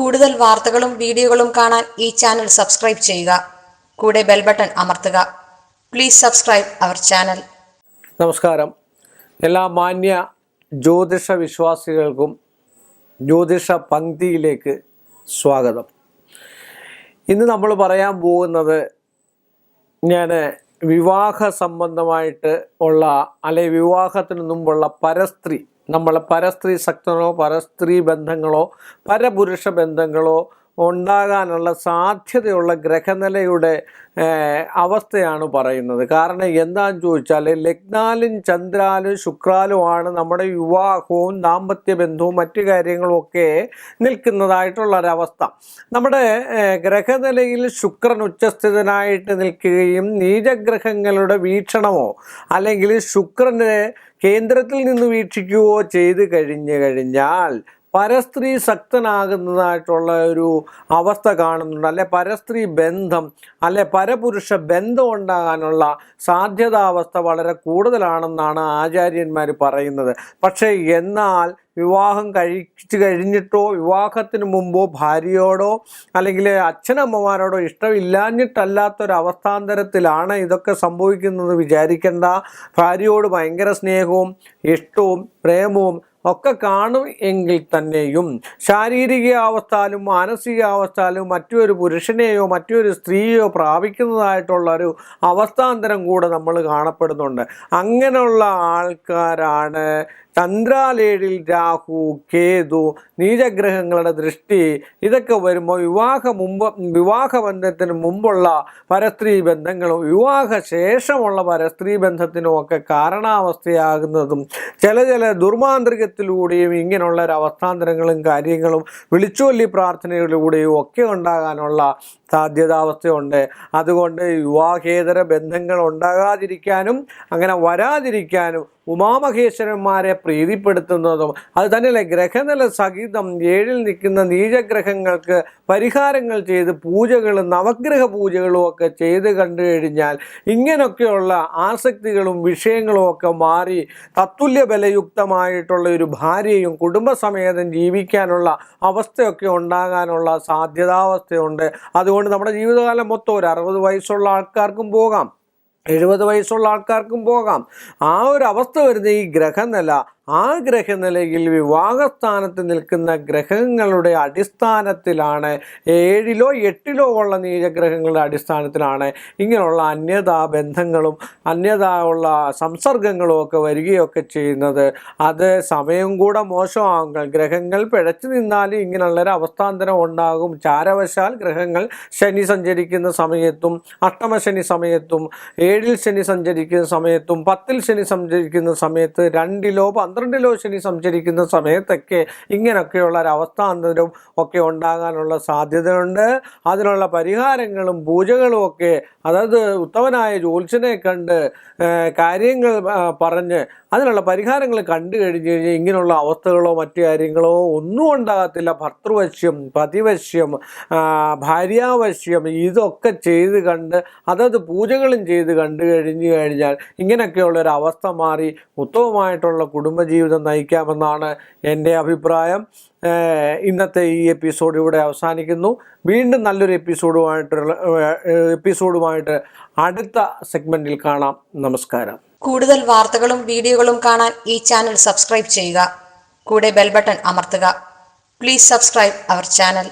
കൂടുതൽ വാർത്തകളും വീഡിയോകളും കാണാൻ ഈ ചാനൽ സബ്സ്ക്രൈബ് ചെയ്യുക. കൂടെ ബെൽ ബട്ടൺ അമർത്തുക. Please subscribe our channel. നമസ്കാരം. എല്ലാ മാന്യ ജ്യോതിഷ വിശ്വാസികൾക്കും ജ്യോതിഷ പങ്ക്തിയിലേക്ക് സ്വാഗതം. ഇന്ന് നമ്മൾ പറയാൻ പോകുന്നത് ഞാൻ വിവാഹ സംബന്ധമായിട്ട് ഉള്ള അല്ലെ വിവാഹത്തിന് മുമ്പുള്ള പരസ്ത്രീ നമ്മളെ പരസ്ത്രീ ശക്തനോ പരസ്ത്രീ ബന്ധങ്ങളോ പരപുരുഷ ബന്ധങ്ങളോ ഉണ്ടാകാനുള്ള സാധ്യതയുള്ള ഗ്രഹനിലയുടെ അവസ്ഥയാണ് പറയുന്നത്. കാരണം എന്താണെന്ന് ചോദിച്ചാൽ ലഗ്നാലും ചന്ദ്രാലും ശുക്രാലുമാണ് നമ്മുടെ വിവാഹവും ദാമ്പത്യ ബന്ധവും മറ്റു കാര്യങ്ങളും ഒക്കെ നിൽക്കുന്നതായിട്ടുള്ള ഒരവസ്ഥ നമ്മുടെ ഗ്രഹനിലയിൽ ശുക്രൻ ഉച്ചസ്ഥിതനായിട്ട് നിൽക്കുകയും നീചഗ്രഹങ്ങളുടെ വീക്ഷണമോ അല്ലെങ്കിൽ ശുക്രനെ കേന്ദ്രത്തിൽ നിന്ന് വീക്ഷിക്കുകയോ ചെയ്തു കഴിഞ്ഞു കഴിഞ്ഞാൽ പരസ്ത്രീ ശക്തനാകുന്നതായിട്ടുള്ള ഒരു അവസ്ഥ കാണുന്നുണ്ട്. അല്ലെ പരസ്ത്രീ ബന്ധം അല്ലെ പരപുരുഷ ബന്ധം ഉണ്ടാകാനുള്ള സാധ്യതാവസ്ഥ വളരെ കൂടുതലാണെന്നാണ് ആചാര്യന്മാർ പറയുന്നത്. പക്ഷേ എന്നാൽ വിവാഹം കഴിച്ചു കഴിഞ്ഞിട്ടോ വിവാഹത്തിന് മുമ്പോ ഭാര്യയോടോ അല്ലെങ്കിൽ അച്ഛനമ്മമാരോടോ ഇഷ്ടമില്ലാഞ്ഞിട്ടല്ലാത്തൊരവസ്ഥാന്തരത്തിലാണ് ഇതൊക്കെ സംഭവിക്കുന്നത് വിചാരിക്കേണ്ട. ഭാര്യയോട് ഭയങ്കര സ്നേഹവും ഇഷ്ടവും പ്രേമവും ഒക്കെ കാണും എങ്കിൽ തന്നെയും ശാരീരിക അവസ്ഥാലും മാനസികാവസ്ഥാലും മറ്റൊരു പുരുഷനെയോ മറ്റൊരു സ്ത്രീയോ പ്രാപിക്കുന്നതായിട്ടുള്ള ഒരു അവസ്ഥാന്തരം കൂടെ നമ്മൾ കാണപ്പെടുന്നുണ്ട്. അങ്ങനെയുള്ള ആൾക്കാരാണ് ചന്ദ്രാലേഴിൽ രാഹു കേതു നീചഗ്രഹങ്ങളുടെ ദൃഷ്ടി ഇതൊക്കെ വരുമ്പോൾ വിവാഹ മുമ്പ് വിവാഹബന്ധത്തിന് മുമ്പുള്ള പരസ്ത്രീ ബന്ധങ്ങളും വിവാഹ ശേഷമുള്ള പരസ്ത്രീ ബന്ധത്തിനും ഒക്കെ കാരണാവസ്ഥയാകുന്നതും ചില ചില ദുർമാന്ത്രികത്തിലൂടെയും ഇങ്ങനെയുള്ള ഒരു അവസ്ഥാന്തരങ്ങളും കാര്യങ്ങളും വിളിച്ചുവല്ലി പ്രാർത്ഥനകളിലൂടെയും ഒക്കെ ഉണ്ടാകാനുള്ള സാധ്യതാവസ്ഥയുണ്ട്. അതുകൊണ്ട് വിവാഹേതര ബന്ധങ്ങൾ ഉണ്ടാകാതിരിക്കാനും അങ്ങനെ വരാതിരിക്കാനും ഉമാമഹേശ്വരന്മാരെ പ്രീതിപ്പെടുത്തുന്നതും അത് തന്നെയല്ല ഗ്രഹനില സഹിതം ഏഴിൽ നിൽക്കുന്ന നീചഗ്രഹങ്ങൾക്ക് പരിഹാരങ്ങൾ ചെയ്ത് പൂജകളും നവഗ്രഹ പൂജകളും ഒക്കെ ചെയ്ത് കണ്ടു കഴിഞ്ഞാൽ ഇങ്ങനെയൊക്കെയുള്ള ആസക്തികളും വിഷയങ്ങളും ഒക്കെ മാറി തത്തുല്യ ബലയുക്തമായിട്ടുള്ള ഒരു ഭാര്യയും കുടുംബസമേതം ജീവിക്കാനുള്ള അവസ്ഥയൊക്കെ ഉണ്ടാകാനുള്ള സാധ്യതാവസ്ഥയുണ്ട്. അതുകൊണ്ട് നമ്മുടെ ജീവിതകാലം മൊത്തം ഒരു അറുപത് വയസ്സുള്ള ആൾക്കാർക്കും പോകാം. എഴുപത് വയസ്സുള്ള ആൾക്കാർക്കും പോകാം. ആ ഒരു അവസ്ഥ വരുന്ന ഈ ഗ്രഹനില ആ ഗ്രഹനിലയിൽ വിവാഹസ്ഥാനത്ത് നിൽക്കുന്ന ഗ്രഹങ്ങളുടെ അടിസ്ഥാനത്തിലാണ് ഏഴിലോ എട്ടിലോ ഉള്ള നീചഗ്രഹങ്ങളുടെ അടിസ്ഥാനത്തിലാണ് ഇങ്ങനെയുള്ള അന്യതാ ബന്ധങ്ങളും അന്യതാ ഉള്ള സംസർഗങ്ങളും ഒക്കെ വരികയൊക്കെ ചെയ്യുന്നത്. അത് സമയം കൂടെ മോശമാകും. ഗ്രഹങ്ങൾ പിഴച്ചു നിന്നാലും ഇങ്ങനെയുള്ളൊരു അവസ്ഥാന്തരം ഉണ്ടാകും. ചാരവശാൽ ഗ്രഹങ്ങൾ ശനി സഞ്ചരിക്കുന്ന സമയത്തും അഷ്ടമശനി സമയത്തും ഏഴിൽ ശനി സഞ്ചരിക്കുന്ന സമയത്തും പത്തിൽ ശനി സഞ്ചരിക്കുന്ന സമയത്ത് രണ്ടിലോ പന്ത്രണ്ടിലോ ശനി സഞ്ചരിക്കുന്ന സമയത്തൊക്കെ ഇങ്ങനെയൊക്കെയുള്ള ഒരു അവസ്ഥാന്തരവും ഒക്കെ ഉണ്ടാകാനുള്ള സാധ്യതയുണ്ട്. അതിനുള്ള പരിഹാരങ്ങളും പൂജകളും ഒക്കെ അതായത് ഉത്തമനായ ജ്യോത്സ്യനെ കണ്ട് കാര്യങ്ങൾ പറഞ്ഞ് അതിനുള്ള പരിഹാരങ്ങൾ കണ്ടു കഴിഞ്ഞ് കഴിഞ്ഞാൽ ഇങ്ങനെയുള്ള അവസ്ഥകളോ മറ്റു കാര്യങ്ങളോ ഒന്നും ഉണ്ടാകത്തില്ല. ഭർത്തൃവശ്യം പതിവശ്യം ഭാര്യാവശ്യം ഇതൊക്കെ ചെയ്ത് കണ്ട് അതത് പൂജകളും ചെയ്ത് കണ്ടു കഴിഞ്ഞു കഴിഞ്ഞാൽ ഇങ്ങനെയൊക്കെയുള്ള ഒരു അവസ്ഥ മാറി ഉത്തമമായിട്ടുള്ള കുടുംബജീവിതം നയിക്കാമെന്നാണ് എന്റെ അഭിപ്രായം. ഇന്നത്തെ ഈ എപ്പിസോഡ് ഇവിടെ അവസാനിക്കുന്നു. വീണ്ടും നല്ലൊരു എപ്പിസോഡുമായിട്ടുള്ള എപ്പിസോഡുമായിട്ട് അടുത്ത സെഗ്മെന്റിൽ കാണാം. നമസ്കാരം. കൂടുതൽ വാർത്തകളും വീഡിയോകളും കാണാൻ ഈ ചാനൽ സബ്സ്ക്രൈബ് ചെയ്യുക. കൂടെ ബെൽ ബട്ടൺ അമർത്തുക. Please subscribe our channel.